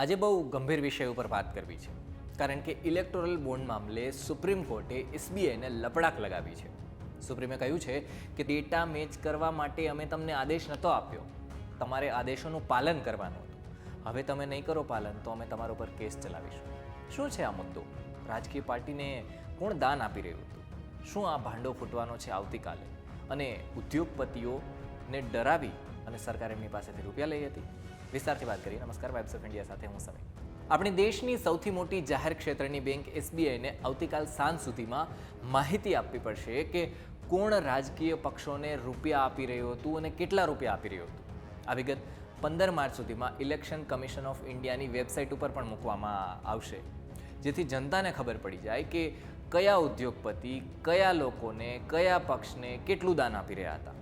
આજે બહુ ગંભીર વિષય ઉપર વાત કરવી છે. કારણ કે ઇલેક્ટોરલ બોન્ડ મામલે સુપ્રીમ કોર્ટે એસબીઆઈને લપડાક લગાવી છે. સુપ્રીમે કહ્યું છે કે ડેટા મેચ કરવા માટે અમે તમને આદેશ નહોતો આપ્યો. તમારે આદેશોનું પાલન કરવાનું હતું. હવે તમે નહીં કરો પાલન, તો અમે તમારા ઉપર કેસ ચલાવીશું. શું છે આ મુદ્દો? રાજકીય પાર્ટીને કોણ દાન આપી રહ્યું હતું? શું આ ભાંડો ફૂટવાનો છે આવતીકાલે? અને ઉદ્યોગપતિઓને ડરાવી અને સરકાર એમની પાસેથી રૂપિયા લઈ હતી? વિસ્તારથી વાત કરીએ. નમસ્કાર વાઇબ્સ ઓફ ઇન્ડિયા સાથે હું સમય આપણી દેશની સૌથી મોટી જાહેર ક્ષેત્રની બેંક એસબીઆઈને આવતીકાલ સાંજ સુધીમાં માહિતી આપવી પડશે કે કોણ રાજકીય પક્ષોને રૂપિયા આપી રહ્યું હતું અને કેટલા રૂપિયા આપી રહ્યું હતું. આ વિગત પંદર માર્ચ સુધીમાં ઇલેક્શન કમિશન ઓફ ઇન્ડિયાની વેબસાઇટ ઉપર પણ મૂકવામાં આવશે. જેથી જનતાને ખબર પડી જાય કે કયા ઉદ્યોગપતિ, કયા લોકોને, કયા પક્ષને કેટલું દાન આપી રહ્યા હતા.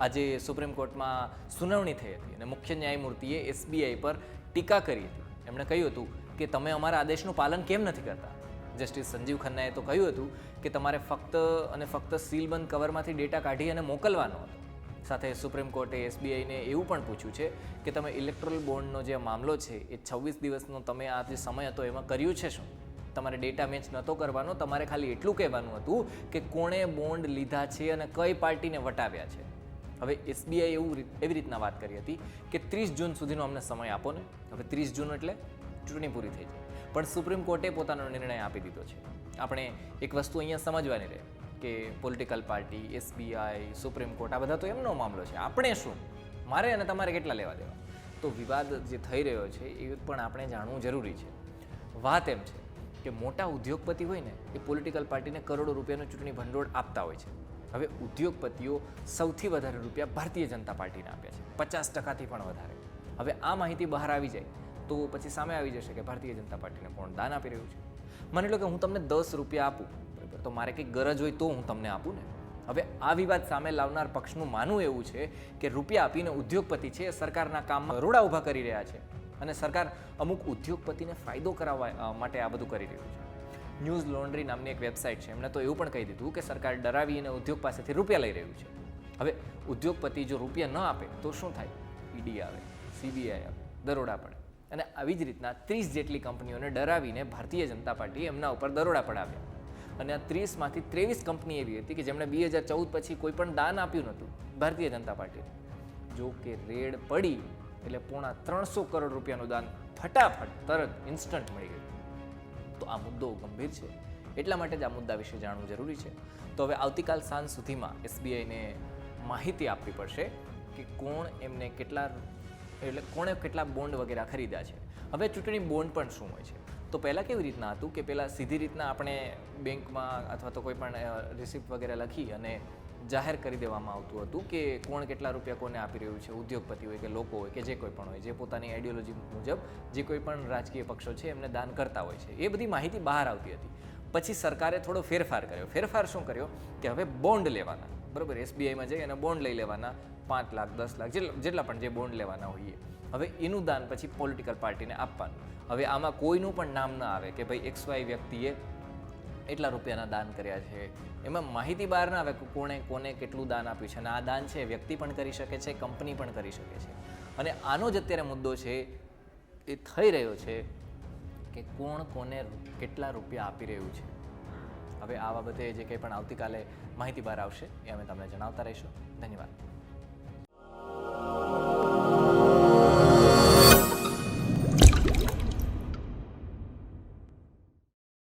આજે સુપ્રીમ કોર્ટમાં સુનાવણી થઈ હતી અને મુખ્ય ન્યાયમૂર્તિએ એસબીઆઈ પર ટીકા કરી હતી. એમણે કહ્યું હતું કે તમે અમારા આદેશનું પાલન કેમ નથી કરતા? જસ્ટિસ સંજીવ ખન્નાએ તો કહ્યું હતું કે તમારે ફક્ત અને ફક્ત સીલબંધ કવરમાંથી ડેટા કાઢી અને મોકલવાનો હતો. સાથે સુપ્રીમ કોર્ટે એસબીઆઈને એવું પણ પૂછ્યું છે કે તમે ઇલેક્ટ્રોલ બોન્ડનો જે મામલો છે એ છવ્વીસ દિવસનો તમે આ જે સમય હતો એમાં કર્યું છે શું? તમારે ડેટા મેચ નહોતો કરવાનો, તમારે ખાલી એટલું કહેવાનું હતું કે કોણે બોન્ડ લીધા છે અને કઈ પાર્ટીને વટાવ્યા છે? હવે એસબીઆઈ એવું એવી રીતના વાત કરી હતી કે ત્રીસ જૂન સુધીનો અમને સમય આપો ને. હવે ત્રીસ જૂન એટલે ચૂંટણી પૂરી થઈ જાય પણ સુપ્રીમ કોર્ટે પોતાનો નિર્ણય આપી દીધો છે. આપણે એક વસ્તુ અહીંયા સમજવાની રહે કે political party SBI supreme court આ બધા તો એમનો મામલો છે. આપણે શું? મારે અને તમારે કેટલા લેવા દેવા? તો વિવાદ જે થઈ રહ્યો છે એ પણ આપણે જાણવું જરૂરી છે. વાત એમ છે કે મોટા ઉદ્યોગપતિ હોય ને એ પોલિટિકલ પાર્ટીને કરોડો રૂપિયાનું ચૂંટણી ભંડોળ આપતા હોય છે. હવે ઉદ્યોગપતિઓ સૌથી વધારે રૂપિયા ભારતીય જનતા પાર્ટીને આપ્યા છે. પચાસ ટકાથી પણ વધારે. હવે આ માહિતી બહાર આવી જાય તો પછી સામે આવી જશે કે ભારતીય જનતા પાર્ટીને કોણ દાન આપી રહ્યું છે. માની લો કે હું તમને દસ રૂપિયા આપું તો મારે કંઈક ગરજ હોય તો હું તમને આપું ને. હવે આ વિવાદ સામે લાવનાર પક્ષનું માનવું એવું છે કે રૂપિયા આપીને ઉદ્યોગપતિ છે સરકારના કામમાં રોડા ઊભા કરી રહ્યા છે. અને સરકાર અમુક ઉદ્યોગપતિને ફાયદો કરાવવા માટે આ બધું કરી રહ્યું છે. ન્યૂઝ લોન્ડ્રી નામની એક વેબસાઇટ છે. એમણે તો એવું પણ કહી દીધું કે સરકાર ડરાવીને ઉદ્યોગ પાસેથી રૂપિયા લઈ રહ્યું છે. હવે ઉદ્યોગપતિ જો રૂપિયા ન આપે, તો શું થાય? ઈડી આવે, સીબીઆઈ આવે, દરોડા પડે. અને આવી જ રીતના ત્રીસ જેટલી કંપનીઓને ડરાવીને ભારતીય જનતા પાર્ટી એમના ઉપર દરોડા પડાવ્યા. અને આ ત્રીસમાંથી ત્રેવીસ કંપની એવી હતી કે જેમણે બે હજાર ચૌદ પછી કોઈ પણ દાન આપ્યું નહોતું ભારતીય જનતા પાર્ટીને જો કે રેડ પડી એટલે પોણા ત્રણસો કરોડ રૂપિયાનું દાન ફટાફટ તરત ઇન્સ્ટન્ટ મળી ગયું. તો આ મુદ્દો ગંભીર છે. એટલા માટે જ આ મુદ્દા વિશે જાણવું જરૂરી છે. તો હવે આવતીકાલ સાંજ સુધીમાં એસબીઆઈને માહિતી આપવી પડશે કે કોણ એમને કેટલા એટલે કોણે કેટલા બોન્ડ વગેરે ખરીદ્યા છે. હવે ચૂંટણી બોન્ડ પણ શું હોય છે? તો પહેલાં કેવી રીતના હતું કે પહેલાં સીધી રીતના આપણે બેંકમાં અથવા તો કોઈ પણ રિસિપ્ટ વગેરે લખી અને જાહેર કરી દેવામાં આવતું હતું કે કોણ કેટલા રૂપિયા કોને આપી રહ્યું છે ઉદ્યોગપતિ હોય કે લોકો હોય કે જે કોઈ પણ હોય, જે પોતાની આઈડિયોલોજી મુજબ જે કોઈ પણ રાજકીય પક્ષો છે એમને દાન કરતા હોય છે. એ બધી માહિતી બહાર આવતી હતી. પછી સરકારે થોડો ફેરફાર કર્યો. ફેરફાર શું કર્યો? કે હવે બોન્ડ લેવાના. બરાબર એસબીઆઈમાં જઈ અને બોન્ડ લઈ લેવાના પાંચ લાખ, દસ લાખ, જેટલા જેટલા પણ જે બોન્ડ લેવાના હોઈએ. હવે એનું દાન પછી પોલિટિકલ પાર્ટીને આપવાનું. હવે આમાં કોઈનું પણ નામ ન આવે કે ભાઈ એક્સ વાય વ્યક્તિએ એટલા રૂપિયાના દાન કર્યા છે? એમાં માહિતી બહાર ના આવે કોણે કોને કેટલું દાન આપ્યું છે અને આ દાન છે, વ્યક્તિ પણ કરી શકે છે, કંપની પણ કરી શકે છે. અને આનો જ અત્યારે મુદ્દો છે, એ થઈ રહ્યો છે કે કોણ કોને કેટલા રૂપિયા આપી રહ્યું છે. હવે આ બાબતે જે કંઈ પણ આવતીકાલે માહિતી બહાર આવશે એ અમે તમને જણાવતા રહીશું. ધન્યવાદ.